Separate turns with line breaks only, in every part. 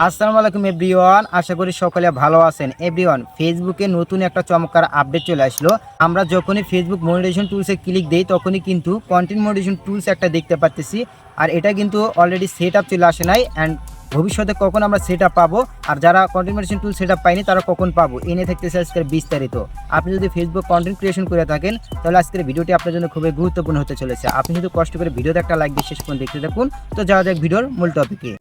আসসালামু আলাইকুম এভরিওয়ান, আশা করি সকলে ভালো আছেন। এভরিওয়ান, ফেসবুকে নতুন একটা চমৎকার আপডেট চলে আসলো। আমরা যখনই ফেসবুক মনিটাইজেশন টুলসে ক্লিক দেই, তখনই কিন্তু কন্টেন্ট মনিটাইজেশন টুলস একটা দেখতে পাচ্তেছি আর এটা কিন্তু অলরেডি সেট আপ চলে আসে নাই অ্যান্ড ভবিষ্যতে কখন আমরা সেট আপ পাবো, আর যারা content monetization tool set up পাইনি তারা কখন পাবো এনে থাকতেছে আজকের বিস্তারিত। আপনি যদি ফেসবুক কন্টেন্ট ক্রিয়েশন করে থাকেন, তাহলে আজকের ভিডিওটি আপনার জন্য খুবই গুরুত্বপূর্ণ হতে চলেছে। আপনি শুধু কষ্ট করে ভিডিওতে একটা লাইক দিয়ে শেষ দেখতে থাকুন, তো যাওয়া যাক ভিডিওর মূল টপিকে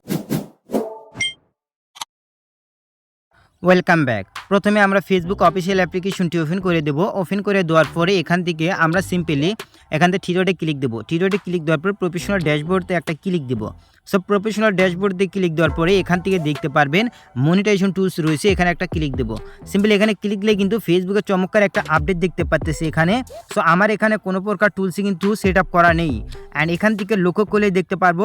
ওয়েলকাম ব্যাক প্রথমে আমরা ফেসবুক অফিসিয়াল অ্যাপ্লিকেশনটি ওপেন করে দেব। ওপেন করে দেওয়ার পরে এখান থেকে আমরা সিম্পলি এখান থেকে থিরোডে ক্লিক দেবো। থিরোডে ক্লিক দেওয়ার পর প্রফেশনাল ড্যাশবোর্ডতে একটা ক্লিক দেবো। সো প্রফেশনাল ড্যাশবোর্ড দিয়ে ক্লিক দেওয়ার পরে এখান থেকে দেখতে পারবেন মনিটাইজেশন টুলস রয়েছে, এখানে একটা ক্লিক দেবো। সিম্পলি এখানে ক্লিক দিলে কিন্তু ফেসবুকে চমৎকার একটা আপডেট দেখতে পাচ্তেছি এখানে। সো আমার এখানে কোনো প্রকার টুলসই কিন্তু সেট আপ করা নেই। অ্যান্ড এখান থেকে লক্ষ্য করলে দেখতে পারব,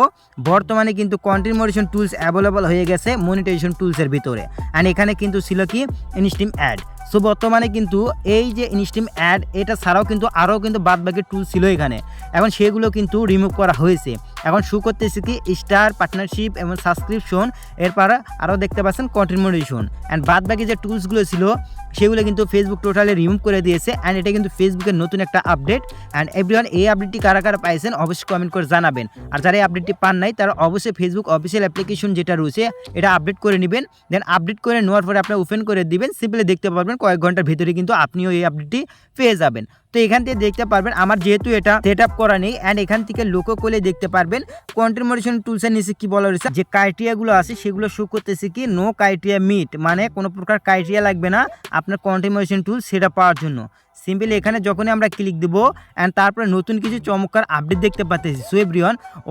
বর্তমানে কিন্তু কন্টেন্ট টুলস অ্যাভেলেবল হয়ে গেছে মনিটাইজেশন টুলসের ভিতরে। অ্যান্ড এখানে কিন্তু ছিল কি ইনস্টিম অ্যাড সো বর্তমানে কিন্তু এই যে ইনস্টিম অ্যাড এটা ছাড়াও কিন্তু আরও কিন্তু বাদ বাকি টুল ছিল এখানে। এখন সেগুলো কিন্তু রিমুভ করা হয়েছে। এখন শু করতেছে কি স্টার পার্টনারশিপ এবং সাবস্ক্রিপশন এরপর আরও দেখতে পাচ্ছেন কন্টেন্ট মনিটাইজেশন অ্যান্ড বাদ বাকি যে টুলসগুলো ছিল, সেগুলো কিন্তু ফেসবুক টোটালি রিমুভ করে দিয়েছে অ্যান্ড এটা কিন্তু ফেসবুকের নতুন একটা আপডেট অ্যান্ড এভরিওয়ান এই আপডেটটি কারা কারা পাইছেন অবশ্যই কমেন্ট করে জানাবেন। আর যারা এই আপডেটটি পান নাই, তারা অবশ্যই ফেসবুক অফিসিয়াল অ্যাপ্লিকেশন যেটা রয়েছে, এটা আপডেট করে নেবেন। দেন আপডেট করে নেওয়ার পরে আপনার ওপেন করে দিবেন সিম্পলি দেখতে পারবেন, কয়েক ঘণ্টার ভিতরে কিন্তু আপনিও এই আপডেটটি পেয়ে যাবেন। তো এখান থেকে দেখতে পারবেন, আমার যেহেতু এটা সেট আপ করা নেই অ্যান্ড এখান থেকে লোকো করলে দেখতে পারবেন কন্টেন্ট মডিশন টুলসের নিচে কি বলা রয়েছে, যে ক্রাইটেরিয়াগুলো আছে, সেগুলো শো করতেছে কি নো ক্রাইটেরিয়া মিট মানে কোনো প্রকার ক্রাইটেরিয়া লাগবে না আপনার কন্টেন্ট মডিশন টুল সেটা পাওয়ার জন্য। সিম্পলি এখানে যখনই আমরা ক্লিক দেবো অ্যান্ড তারপরে নতুন কিছু চমৎকার আপডেট দেখতে পাচ্ছি সো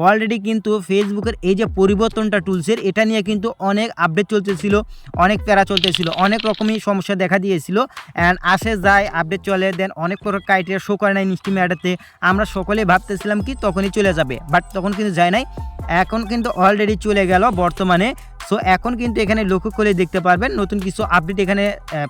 অলরেডি কিন্তু ফেসবুকের এই যে পরিবর্তনটা টুলসের এটা নিয়ে কিন্তু অনেক আপডেট চলতেছিল, অনেক প্যারা চলতেছিল, অনেক রকমই সমস্যা দেখা দিয়েছিল। অ্যান্ড আসে, যায় আপডেট চলে দেন অনেক ক্রাইটেরিয়া শো করে নাই নিশ্চিম অ্যাডাতে আমরা সকলে ভাবতেছিলাম কি তখনই চলে যাবে বাট তখন কিন্তু যায় নাই। এখন কিন্তু অলরেডি চলে গেল বর্তমানে। সো এখন কিন্তু এখানে লক্ষ্য করে দেখতে পারবেন নতুন কিছু আপডেট এখানে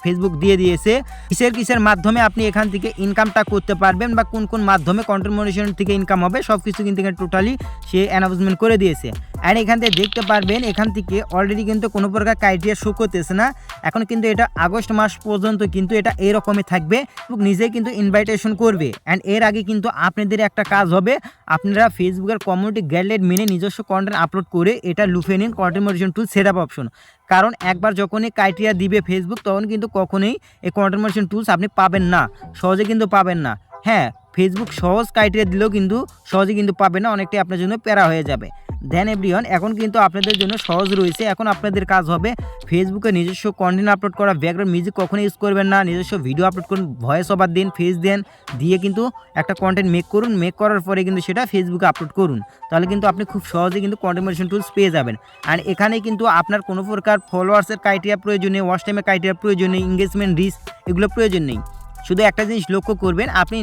ফেসবুক দিয়ে দিয়েছে। কিসের কিসের মাধ্যমে আপনি এখান থেকে ইনকামটা করতে পারবেন বা কোন কোন মাধ্যমে কন্টেন্ট মনিশন থেকে ইনকাম হবে সব কিছু কিন্তু এখানে টোটালি সে অ্যানাউন্সমেন্ট করে দিয়েছে। অ্যান্ড এখান থেকে দেখতে পারবেন, এখান থেকে অলরেডি কিন্তু কোনো প্রকার ক্রাইটেরিয়া শো করতেছে না। এখন কিন্তু এটা আগস্ট মাস পর্যন্ত কিন্তু এটা এরকমই থাকবে ফেসবুক নিজেই কিন্তু ইনভাইটেশন করবে। অ্যান্ড এর আগে কিন্তু আপনাদের একটা কাজ হবে, আপনারা ফেসবুকের কমিউনিটি গাইডলাইন মেনে নিজস্ব কন্টেন্ট আপলোড করে এটা লুফে নিন content monetization tool set up option কারণ একবার যখনই ক্রাইটেরিয়া দিবে ফেসবুক তখন কিন্তু কখনোই এই কন্টেন্ট মডিশন টুলস আপনি পাবেন না, সহজে কিন্তু পাবেন না। হ্যাঁ ফেসবুক সহজ ক্রাইটেরিয়া দিলেও কিন্তু সহজে কিন্তু পাবেন না, অনেকটাই আপনার জন্য প্যারা হয়ে যাবে। দেন এভরিওয়ান এখন কিন্তু আপনাদের জন্য সহজ রয়েছে। এখন আপনাদের কাজ হবে ফেসবুকে নিজস্ব কন্টেন্ট আপলোড করা। ব্যাকগ্রাউন্ড মিউজিক কখনো ইউজ করবেন না। নিজস্ব ভিডিও আপলোড করুন ভয়েস ওভার দিন ফেস দেন, দিয়ে কিন্তু একটা কন্টেন্ট মেক করুন। মেক করার পরে কিন্তু সেটা ফেসবুকে আপলোড করুন। তাহলে কিন্তু আপনি খুব সহজে কিন্তু কন্টেন্ট টুলস পেয়ে যাবেন। আর এখানে কিন্তু আপনার কোনো প্রকার ফলোয়ার্সের ক্রাইটেরিয়া প্রয়োজন নেই ওয়াচ টাইমের ক্রাইটেরিয়া প্রয়োজন নেই এঙ্গেজমেন্ট রিস্ক এগুলো প্রয়োজন নেই। শুধু একটা জিনিস লক্ষ্য করবেন, আপনি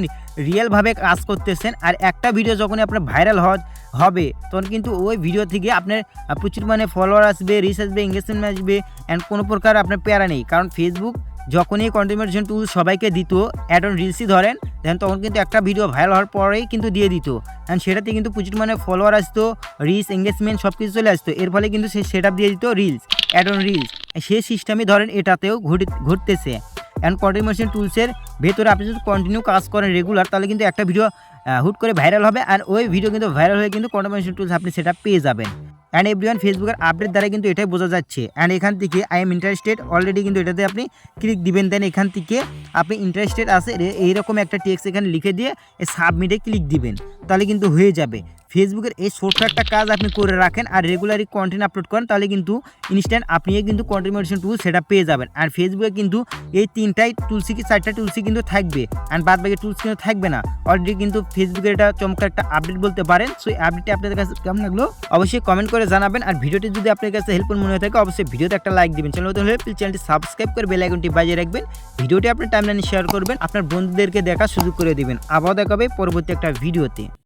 রিয়েলভাবে কাজ করতেছেন আর একটা ভিডিও যখন আপনার ভাইরাল হবে, তখন কিন্তু ওই ভিডিও থেকে আপনার প্রচুর মানে ফলোয়ার আসবে রিচ আসবে এঙ্গেজমেন্ট আসবে অ্যান্ড কোনো প্রকার আপনার প্যারা নেই। কারণ ফেসবুক যখনই কন্টিনিউশন টুল সবাইকে দিত অ্যাড অন রিলসই ধরেন দেন তখন কিন্তু একটা ভিডিও ভাইরাল হওয়ার পরেই কিন্তু দিয়ে দিত। অ্যান্ড সেটাতে কিন্তু প্রচুর মানে ফলোয়ার আসতো রিচ এঙ্গেজমেন্ট সব কিছু চলে আসতো। এর ফলে কিন্তু সে সেট দিয়ে দিত রিলস অ্যাড অন রিলস সেই সিস্টেমই ধরেন এটাতেও ঘটে ঘটতেছে। অ্যান্ড কন্টিনিউশন টুলসের ভেতরে আপনি যদি কন্টিনিউ কাজ করেন রেগুলার তাহলে কিন্তু একটা ভিডিও হুট করে ভাইরাল হবে আর ওই ভিডিও কিন্তু ভাইরাল হয়ে কিন্তু কন্টিনিউশন টুলস আপনি সেটা পেয়ে যাবেন। অ্যান্ড এভরিওয়ান ফেসবুকের আপডেট দ্বারা কিন্তু এটাই বোঝা যাচ্ছে। অ্যান্ড এখান থেকে আই এম ইন্টারেস্টেড অলরেডি কিন্তু এটাতে আপনি ক্লিক দিবেন দেন এখান থেকে আপনি ইন্টারেস্টেড আছে এইরকম একটা টেক্সট এখানে লিখে দিয়ে সাবমিটে ক্লিক দিবেন, তাহলে কিন্তু হয়ে যাবে। ফেসবুকের এই ছোট্ট একটা কাজ আপনি করে রাখেন আর রেগুলারই কন্টেন্ট আপলোড করেন, তাহলে কিন্তু ইনস্ট্যান্ট আপনিও কিন্তু কন্টেন্ট মডিশন টুল সেটা পেয়ে যাবেন। আর ফেসবুকে কিন্তু এই তিনটাই টুলসি কি চারটা টুলসি কিন্তু থাকবে। অ্যান্ড বাদ বাকি টুলস কিন্তু থাকবে না। অলরেডি কিন্তু ফেসবুকের এটা চমৎকার একটা আপডেট বলতে পারেন। সো এই আপডেটটি আপনাদের কাছে কেমন লাগল? অবশ্যই কমেন্ট করে জানাবেন। আর ভিডিওটি যদি আপনার কাছে হেল্পফুল মনে হয়ে থাকে, অবশ্যই ভিডিওতে একটা লাইক দিবেন। চ্যানেল হলে চ্যানেলটি সাবস্ক্রাইব করে বেল আইকনটি বাজিয়ে রাখবেন। ভিডিওটি আপনার টাইমলাইনে শেয়ার করবেন আপনার বন্ধুদেরকে দেখা সুযোগ করে দিবেন। আবার দেখাবে পরবর্তী একটা ভিডিওতে।